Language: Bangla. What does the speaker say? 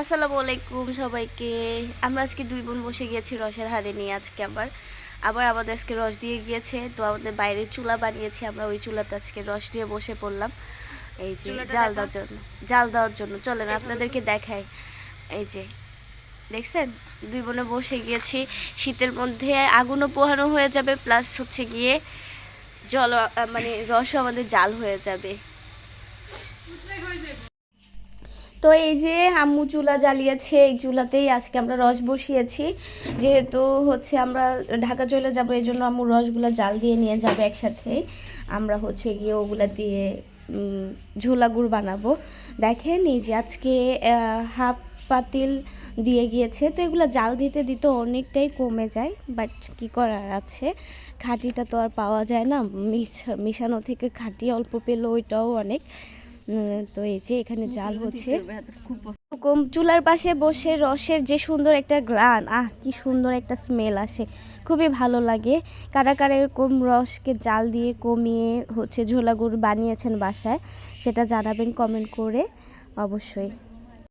আসসালামু আলাইকুম সবাইকে। আমরা আজকে দুই বোন বসে গিয়েছি রসের হাড়ে নিয়ে আজকে আবার। আবার আমাদের আজকে রস দিয়ে গিয়েছে তো আমাদের বাইরে চুলা বানিয়েছি আমরা ওই চুলাতে আজকে রস দিয়ে বসে পড়লাম। এই যে জাল দেওয়ার জন্য জাল দেওয়ার জন্য। চলেন আপনাদেরকে দেখাই। এই যে দেখছেন? দুই বোনে বসে গিয়েছি শীতের মধ্যে আগুনও পোহানো হয়ে যাবে প্লাস হচ্ছে গিয়ে জল মানে রসও আমাদের জাল হয়ে যাবে। তো এই যে আম্মু চুলা জ্বালিয়েছে, এই চুলাতেই আজকে আমরা রস বসিয়েছি। যেহেতু হচ্ছে আমরা ঢাকা চলে যাব, এই জন্য আম্মু রসগুলো জাল দিয়ে নিয়ে যাবে একসাথে। আমরা হচ্ছে গিয়ে ওগুলা দিয়ে ঝোলা গুড় বানাবো। দেখেন এই যে আজকে হাফ পাতিল দিয়ে গিয়েছে। তো এগুলো জাল দিতে দিতে অনেকটাই কমে যায়, বাট কি করার আছে? খাঁটিটা তো আর পাওয়া যায় না। মিশ- মিশানো থেকে খাঁটি অল্প পেল ওইটাও অনেক। তো এই যে এখানে জাল হচ্ছে। কম চুলার পাশে বসে রসের যে সুন্দর একটা গ্রান আহ কি সুন্দর একটা স্মেল আসে। খুবই ভালো লাগে। কারা কারা এরকম রসকে জাল দিয়ে কমিয়ে হচ্ছে ঝোলা গুড় বানিয়েছেন বাসায় সেটা জানাবেন কমেন্ট করে অবশ্যই।